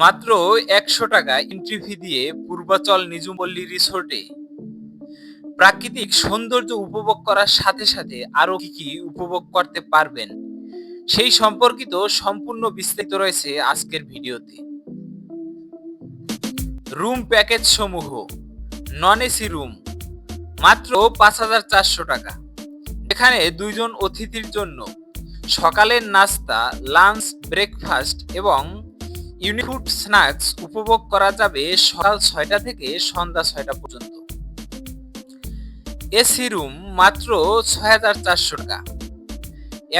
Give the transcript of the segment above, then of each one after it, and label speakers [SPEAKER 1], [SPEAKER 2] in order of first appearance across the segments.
[SPEAKER 1] মাত্র একশো টাকা এন্ট্রি ফি দিয়ে পূর্বাচল নিজুমপল্লী রিসোর্টে। প্রাকৃতিক সৌন্দর্য উপভোগ করার সাথে সাথে আরও কি কি উপভোগ করতে পারবেন, সেই সম্পর্কিত সম্পূর্ণ বিস্তারিত রয়েছে আজকের ভিডিওতে। রুম প্যাকেজ সমূহ নন এসি রুম মাত্র পাঁচ হাজার চারশো টাকা। এখানে দুইজন অতিথির জন্য সকালের নাস্তা লাঞ্চ ব্রেকফাস্ট এবং ইউনিফুড স্ন্যাক্স উপভোগ করা যাবে সকাল ছয়টা থেকে সন্ধ্যা ছয়টা পর্যন্ত। এসি রুম মাত্র ছয় হাজার চারশো টাকা।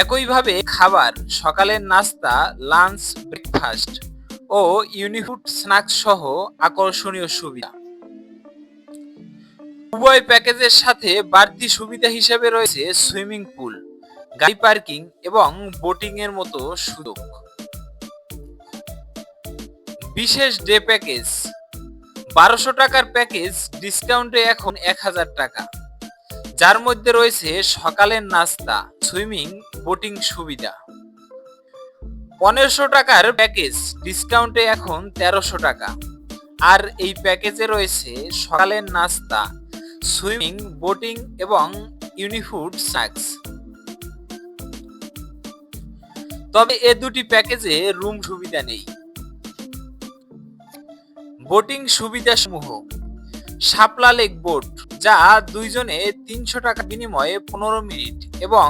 [SPEAKER 1] একইভাবে খাবার, সকালের নাস্তা লাঞ্চ ব্রেকফাস্ট ও ইউনিফুড স্ন্যাক্স সহ আকর্ষণীয় সুবিধা। উভয় প্যাকেজের সাথে বাড়তি সুবিধা হিসেবে রয়েছে সুইমিং পুল, গাড়ি পার্কিং এবং বোটিং এর মতো সুযোগ। বিশেষ ডে প্যাকেজ। বারোশো টাকার প্যাকেজ ডিসকাউন্টে এখন এক হাজার টাকা। যার মধ্যে রয়েছে সকালের নাস্তা, সুইমিং, বোটিং সুবিধা। পনেরোশো টাকার প্যাকেজ ডিসকাউন্টে এখন তেরোশো টাকা। আর এই প্যাকেজে রয়েছে সকালের নাস্তা, সুইমিং, বোটিং এবং ইউনিফুড স্ন্যাক্স তবে এ দুটি প্যাকেজে রুম সুবিধা নেই। বোটিং সুবিধা সমূহ শাপলা লেক বোট যা দুইজনে তিনশো টাকা বিনিময়ে পনেরো মিনিট এবং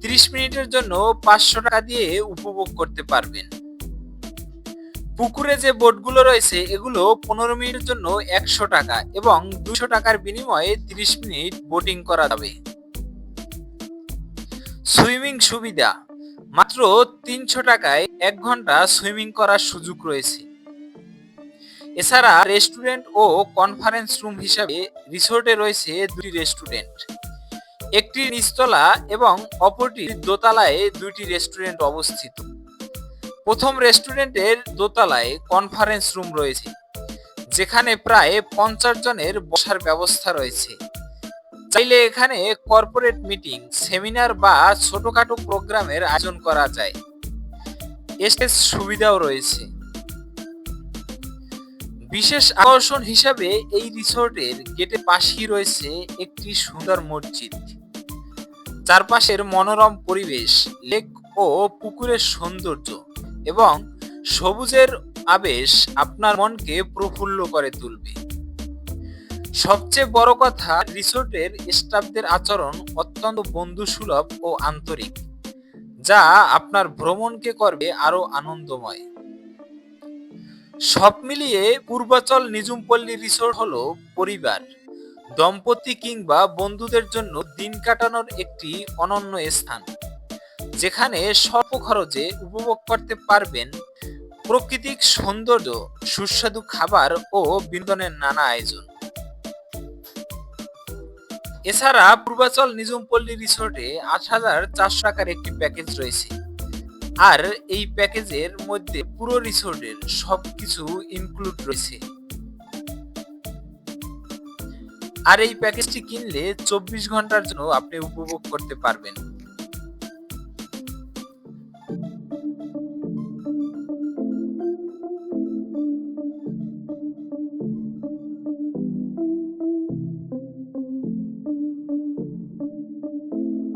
[SPEAKER 1] ত্রিশ মিনিটের জন্য পাঁচশো টাকা দিয়ে উপভোগ করতে পারবেন। পুকুরে যে বোটগুলো রয়েছে, এগুলো পনেরো মিনিটের জন্য একশো টাকা এবং দুশো টাকার বিনিময়ে ত্রিশ মিনিট বোটিং করা যাবে। সুইমিং সুবিধা, মাত্র তিনশো টাকায় এক ঘণ্টা সুইমিং করার সুযোগ রয়েছে। এছাড়া রেস্টুরেন্ট ও কনফারেন্স রুম হিসাবে রিসোর্টে রয়েছে দুটি রেস্টুরেন্ট। একটি নিচতলা এবং অপরটি দোতলায় দুইটি রেস্টুরেন্ট অবস্থিত। প্রথম রেস্টুরেন্টের দোতলায় কনফারেন্স রুম রয়েছে, যেখানে প্রায় পঞ্চাশ জনের বসার ব্যবস্থা রয়েছে। চাইলে এখানে কর্পোরেট মিটিং, সেমিনার বা ছোটখাটো প্রোগ্রামের আয়োজন করা যায়। স্টেজ সুবিধাও রয়েছে। বিশেষ আকর্ষণ হিসাবে এই রিসোর্টের গেটের পাশেই রয়েছে একটি সুন্দর মসজিদ। চারপাশের মনোরম পরিবেশ, লেক ও পুকুরের সৌন্দর্য এবং সবুজের আবেশ আপনার মনকে প্রফুল্ল করে তুলবে। সবচেয়ে বড় কথা, রিসোর্টের স্টাফদের আচরণ অত্যন্ত বন্ধুসুলভ ও আন্তরিক, যা আপনার ভ্রমণকে করবে আরও আনন্দময়। সব মিলিয়ে পূর্বাচল নিজুমপল্লী রিসোর্ট হলো পরিবার। দম্পতি কিংবা বন্ধুদের জন্য দিন কাটানোর একটি অনন্য স্থান। যেখানে স্বল্প খরচে উপভোগ করতে পারবেন প্রাকৃতিক সৌন্দর্য, সুস্বাদু খাবার ও বিনোদনের নানা আয়োজন। এছাড়া পূর্বাচল নিজুমপল্লী রিসোর্টে আট হাজার চারশো টাকার একটি প্যাকেজ রয়েছে। আর এই প্যাকেজের মধ্যে পুরো রিসোর্টের সব কিছু ইনক্লুড রয়েছে। আর এই প্যাকেজটি কিনলে চব্বিশ ঘণ্টার জন্য আপনি উপভোগ করতে পারবেন।